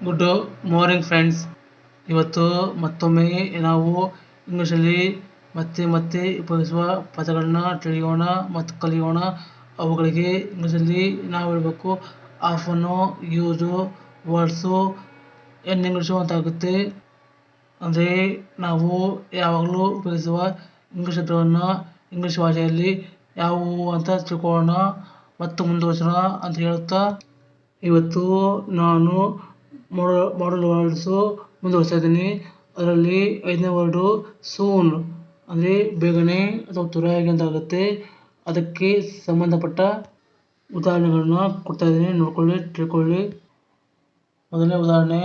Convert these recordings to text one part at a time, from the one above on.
Good morning friends ಇವತ್ತು ಮತ್ತೊಮ್ಮೆ ನಾವು ಇಂಗ್ಲೀಷಲ್ಲಿ ಮತ್ತೆ ಮತ್ತೆ ಉಪಯೋಗಿಸುವ ಪದಗಳನ್ನ ತಿಳಿಯೋಣ ಮತ್ತು ಕಲಿಯೋಣ. ಅವುಗಳಿಗೆ ಇಂಗ್ಲೀಷಲ್ಲಿ ನಾವು ಹೇಳಬೇಕು often use, words, in English ಅಂತ ಆಗುತ್ತೆ ಅಂದರೆ ನಾವು ಯಾವಾಗಲೂ ಉಪಯೋಗಿಸುವ ಇಂಗ್ಲೀಷ್ ಶಬ್ದವನ್ನು ಇಂಗ್ಲೀಷ್ ಭಾಷೆಯಲ್ಲಿ ಯಾವುವು ಅಂತ ತಿಳ್ಕೊಳ್ಳೋಣ ಮತ್ತು ಮುಂದುವರಿಸೋಣ ಅಂತ ಹೇಳುತ್ತಾ, ಇವತ್ತು ನಾನು ಮಾಡಲ್ ಮಾಡಲ್ ವರ್ಡ್ಸು ಮುಂದುವರಿಸ್ತಾ ಇದ್ದೀನಿ ಅದರಲ್ಲಿ ಐದನೇ ವರ್ಡು ಸೂನ್ ಅಂದರೆ ಬೇಗನೆ ಅಥವಾ ತ್ವರೆಯಾಗಿ ಅಂತ ಆಗುತ್ತೆ. ಅದಕ್ಕೆ ಸಂಬಂಧಪಟ್ಟ ಉದಾಹರಣೆಗಳನ್ನ ಕೊಡ್ತಾ ಇದ್ದೀನಿ. ನೋಡ್ಕೊಳ್ಳಿ, ತಿಳ್ಕೊಳ್ಳಿ. ಮೊದಲನೇ ಉದಾಹರಣೆ,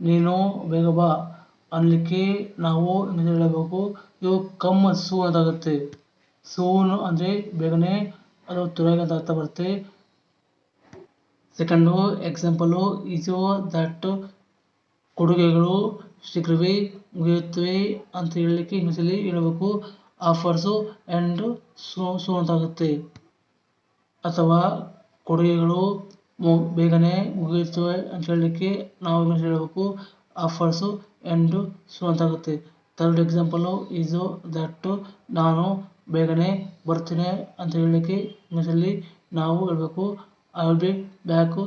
ನೀನು ಬೇಗ ಬಾ. ಅನ್ನಲಿಕ್ಕೆ ನಾವು ಹೇಳಬೇಕು. ಯು ಕಮ್ ಸೂನ್ ಅಂತಾಗುತ್ತೆ ಸೂನ್ ಅಂದರೆ ಬೇಗನೆ ಅಥವಾ ತ್ವರೆಯಾಗಿ ಅಂತ ಅರ್ಥ ಬರುತ್ತೆ. ಸೆಕೆಂಡು ಎಕ್ಸಾಂಪಲು ಈಸು ದಟ್ ಕೊಡುಗೆಗಳು ಶೀಘ್ರವೇ ಮುಗಿಯುತ್ತವೆ ಅಂತ ಹೇಳಲಿಕ್ಕೆ ಇಂಗ್ಲೀಷಲ್ಲಿ ಹೇಳಬೇಕು. ಆಫರ್ಸು ಆ್ಯಂಡ್ ಸೋ ಸೋ ಅಂತ ಆಗುತ್ತೆ ಅಥವಾ ಕೊಡುಗೆಗಳು ಮು, ಬೇಗನೆ ಮುಗಿಯುತ್ತವೆ ಅಂತ ಹೇಳಲಿಕ್ಕೆ ನಾವು ಇಂಗ್ಲೀಷ್ ಹೇಳಬೇಕು. ಆಫರ್ಸು ಆ್ಯಂಡ್ ಸೋ ಅಂತಾಗುತ್ತೆ. ಥರ್ಡ್ ಎಕ್ಸಾಂಪಲು ಈಸು ದಟ್ ನಾನು ಬೇಗನೆ ಬರ್ತೀನಿ ಅಂತ ಹೇಳಲಿಕ್ಕೆ ಇಂಗ್ಲೀಷಲ್ಲಿ ನಾವು ಹೇಳಬೇಕು. ಬಿ ಬ್ಯಾಕು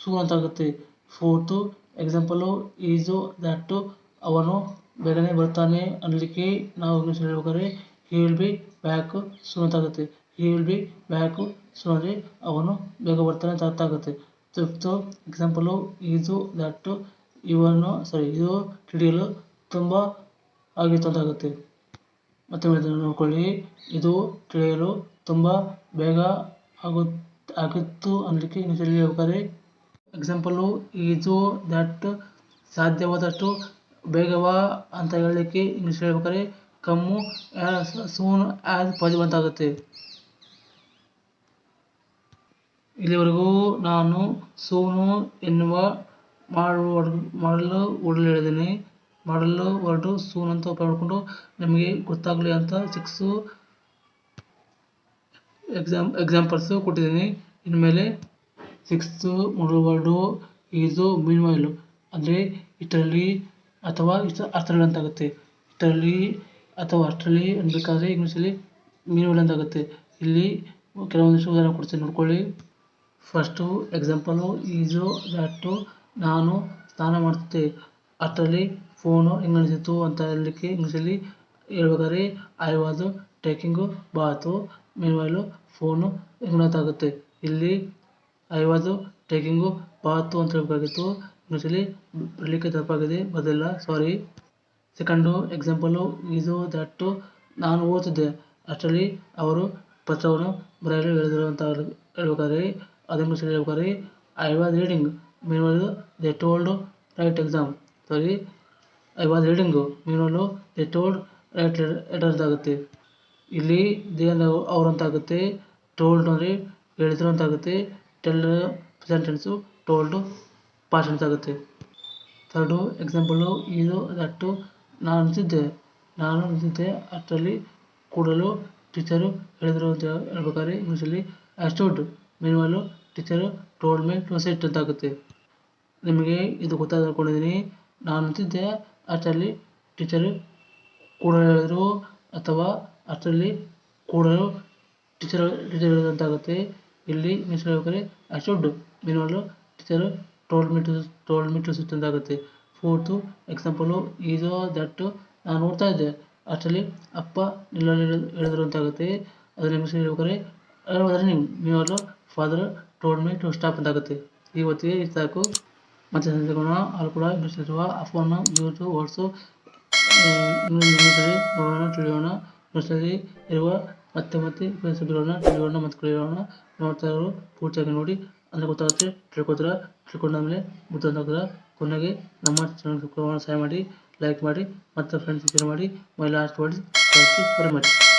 ಸೂ ಅಂತ ಆಗುತ್ತೆ ಫೋರ್ತು, ಎಕ್ಸಾಂಪಲು ಈಸು ದಟ್ಟು, ಅವನು ಬೇಗನೆ ಬರ್ತಾನೆ ಅನ್ನಲಿಕ್ಕೆ ನಾವು ಇಂಗ್ಲೀಷ್ ಹೇಳ್ಬೇಕಾದ್ರೆ he will be back soon ಅಂತ ಆಗುತ್ತೆ he will be back soon ಅಂದರೆ ಅವನು ಬೇಗ ಬರ್ತಾನೆ ಅಂತ ಅರ್ಥ ಆಗುತ್ತೆ. ಫಿಫ್ತು ಎಕ್ಸಾಂಪಲು ಈಸು ದಟ್ಟು, ಇವನು ಸಾರಿ ಇದು ತಿಳಿಯಲು ತುಂಬ ಆಗಿತ್ತು ಅಂತ ಆಗುತ್ತೆ. ಮತ್ತೆ ನೋಡ್ಕೊಳ್ಳಿ. ಇದು ತಿಳಿಯಲು ತುಂಬ ಬೇಗ ಆಗು ಆಗಿತ್ತು ಅನ್ನಲಿಕ್ಕೆ ಇಂಗ್ಲೀಷಲ್ಲಿ ಹೇಳ್ಬೇಕಾದ್ರೆ ಎಕ್ಸಾಂಪಲು ಈಜು ದಟ್ ಸಾಧ್ಯವಾದಷ್ಟು ಬೇಗವ ಅಂತ ಹೇಳಲಿಕ್ಕೆ ಇಂಗ್ಲೀಷ್ ಹೇಳ್ಬೇಕಾದ್ರೆ ಕಮ್ಮು ಸೂನ್ ಆ್ಯಸ್ ಪಾಸಿಬಲ್ ಅಂತ ಆಗುತ್ತೆ. ಇಲ್ಲಿವರೆಗೂ ನಾನು ಸೂನು ಎನ್ನುವ ಮಾಡುವ ಮಾಡಲು ವರ್ಡ್ ಹೇಳಿದ್ದೀನಿ. ಮಾಡಲು ವರ್ಡು ಸೂನ್ ಅಂತ ಉಪಯೋಗ ಮಾಡಿಕೊಂಡು ನಿಮಗೆ ಗೊತ್ತಾಗಲಿ ಅಂತ ಸಿಕ್ಸು ಎಕ್ಸಾಮ್ ಎಕ್ಸಾಂಪಲ್ಸು ಕೊಟ್ಟಿದ್ದೀನಿ. ಇನ್ಮೇಲೆ ಸಿಕ್ಸ್ತು ಮೊದಲ ವರ್ಡು ಈಸು ಮೀನ್ ಅಂದರೆ ಇಟಲಿ ಅಥವಾ ಇಷ್ಟ ಅಷ್ಟರಲ್ಲಿ ಅಂತ ಆಗುತ್ತೆ. ಇಷ್ಟರಲ್ಲಿ ಅಥವಾ ಅಷ್ಟರಲ್ಲಿ ಅನ್ಬೇಕಾದ್ರೆ ಇಂಗ್ಲೀಷಲ್ಲಿ ಮೀನ್ ಅಂತ ಆಗುತ್ತೆ. ಇಲ್ಲಿ ಕೆಲವೊಂದಿಷ್ಟು ಉದಾಹರಣೆ ಕೊಡ್ತೀನಿ, ನೋಡ್ಕೊಳ್ಳಿ. ಫಸ್ಟು ಎಕ್ಸಾಂಪಲು ಈಜು ದಟ್ಟು ನಾನು ಸ್ನಾನ ಮಾಡ್ತಿದ್ದೆ. ಅಷ್ಟರಲ್ಲಿ ಫೋನು ಹಿಂಗಣಿಸಿತು ಅಂತ ಹೇಳಲಿಕ್ಕೆ ಇಂಗ್ಲೀಷಲ್ಲಿ ಹೇಳ್ಬೇಕಾದ್ರೆ I was taking bath meanwhile phone ಆಗುತ್ತೆ ಇಲ್ಲಿ ಐ ವಾಸು ಟೇಕಿಂಗು ಬಾತು ಅಂತ ಹೇಳಬೇಕಾಗಿತ್ತು. ಇಂಗ್ಲೀಷಲ್ಲಿ ಬರಲಿಕ್ಕೆ ತಪ್ಪಾಗಿದೆ. ಬದಲಿಲ್ಲ ಸಾರಿ ಸೆಕೆಂಡು ಎಕ್ಸಾಂಪಲು ಇದು ದಟ್ಟು ನಾನು ಓದ್ತಿದ್ದೆ. ಅಷ್ಟರಲ್ಲಿ ಅವರು ಪತ್ರವನ್ನು ಬರೆಯಲು ಹೇಳಿದರು ಅಂತ ಹೇಳ್ಬೇಕಾದ್ರೆ ಅದು ಹೇಳ್ಬೇಕಾದ್ರೆ I was reading meanwhile they told write exam sorry I was reading meanwhile they told write letter ಆಗುತ್ತೆ. ಇಲ್ಲಿ ದೇ ಅವರು ಅಂತ ಆಗುತ್ತೆ ಟೋಲ್ಡ್ ಅಂದರೆ ಹೇಳಿದ್ರು ಅಂತ ಆಗುತ್ತೆ tell present tense told past tense ಆಗುತ್ತೆ ಥರ್ಡು ಎಕ್ಸಾಂಪಲು ಇದು ದಟ್ಟು ನಾನು ನಿಂತಿದ್ದೆ ನಾನು ನಿಂತಿದ್ದೆ ಅಷ್ಟರಲ್ಲಿ ಕೂಡಲು ಟೀಚರು ಹೇಳಿದರು ಅಂತ ಹೇಳ್ಬೇಕಾದ್ರೆ ಇಂಗ್ಲೀಷಲ್ಲಿ I stood meanwhile teacher told me to sit ಅಂತ ಆಗುತ್ತೆ ನಿಮಗೆ ಇದು ಅನ್ಕೊಂಡಿದ್ದೀನಿ. ನಾನು ನಿಂತಿದ್ದೆ ಅಷ್ಟರಲ್ಲಿ ಟೀಚರು ಕೂಡಲು ಹೇಳಿದರು, ಅಥವಾ ಅಷ್ಟರಲ್ಲಿ ಕೂಡಲು ಟೀಚರ್ ಟೀಚರ್ ಹೇಳಿದಂತಾಗುತ್ತೆ ಇಲ್ಲಿ ಮೀನ್ಸ್ ಹೇಳ್ಬೇಕಾದ್ರೆ I should meanwhile teacher told me to told me to sit fourth example is that ನಾನು ನೋಡ್ತಾ ಇದ್ದೆ ಅಷ್ಟರಲ್ಲಿ ಅಪ್ಪ ನಿಲ್ಲಲು ಹೇಳಿದ್ರು ಅಂತ ಆಗುತ್ತೆ ಅದನ್ನ ಇಂಗ್ಲೀಷ್ ಹೇಳ್ಬೇಕಾದ್ರೆ running meanwhile father told me to stop ಅಂತ ಆಗುತ್ತೆ ಇವತ್ತಿಗೆ ಇದು ಸಾಕು ಮತ್ತೆ ಸಂಜೆಗೋಣ ಅಲ್ಲಿ ಕೂಡ ಇಂಗ್ಲೀಷಲ್ಲಿರುವ ಅಫೋನು ಯೂಸು ವರ್ಡ್ಸು ಇಂಗ್ಲೀಷಲ್ಲಿ ನೋಡೋಣ ತಿಳಿಯೋಣ ಇಂಗ್ಲೀಷಲ್ಲಿ ಇರುವ ಮತ್ತೆ ಮತ್ತೆ ಶಬ್ದಗಳನ್ನ ತಿಳಿಯೋಣ ಮತ್ತು ಕಲಿಯೋಣ ನೋಡ್ತಾ ಇರೋರು ಪೂರ್ತಿಯಾಗಿ ನೋಡಿ. ಅಂದರೆ ಗೊತ್ತಾಗುತ್ತೆ. ತಿಳ್ಕೊತೀರ? ತಿಳ್ಕೊಂಡಾದ್ಮೇಲೆ ಬುದ್ಧಿವಂತಾಗ್ತೀರ ಕೊನೆಗೆ ನಮ್ಮ ಚಾನಲ್ ಸಹಾಯ ಮಾಡಿ ಲೈಕ್ ಮಾಡಿ ಮತ್ತು ಫ್ರೆಂಡ್ಸ್ ಶೇರ್ ಮಾಡಿ. My last words thank you very much